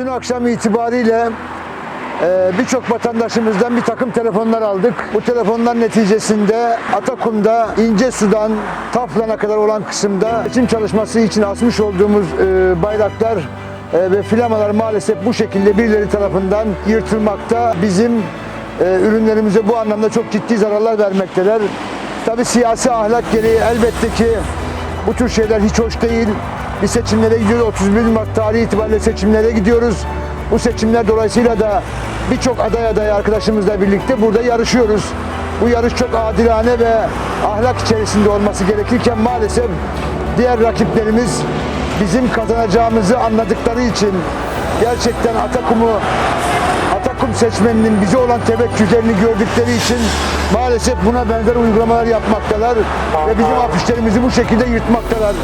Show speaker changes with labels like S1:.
S1: Dün akşam itibariyle e, birçok vatandaşımızdan bir takım telefonlar aldık. Bu telefonlar neticesinde Atakum'da İncesu'dan Taflan'a kadar olan kısımda seçim çalışması için asmış olduğumuz e, bayraklar e, ve flamalar maalesef bu şekilde birileri tarafından yırtılmakta. Bizim ürünlerimize bu anlamda çok ciddi zararlar vermekteler. Tabi siyasi ahlak gereği elbette ki bu tür şeyler hiç hoş değil. Biz seçimlere gidiyoruz. 31 Mart tarihi itibariyle seçimlere gidiyoruz. Bu seçimler dolayısıyla da birçok aday aday arkadaşımızla birlikte burada yarışıyoruz. Bu yarış çok adilane ve ahlak içerisinde olması gerekirken maalesef diğer rakiplerimiz bizim kazanacağımızı anladıkları için gerçekten Atakum'u Atakum seçmeninin bize olan teveccühlerini gördükleri için maalesef buna benzer uygulamalar yapmaktalar ve bizim afişlerimizi bu şekilde yırtmaktalar.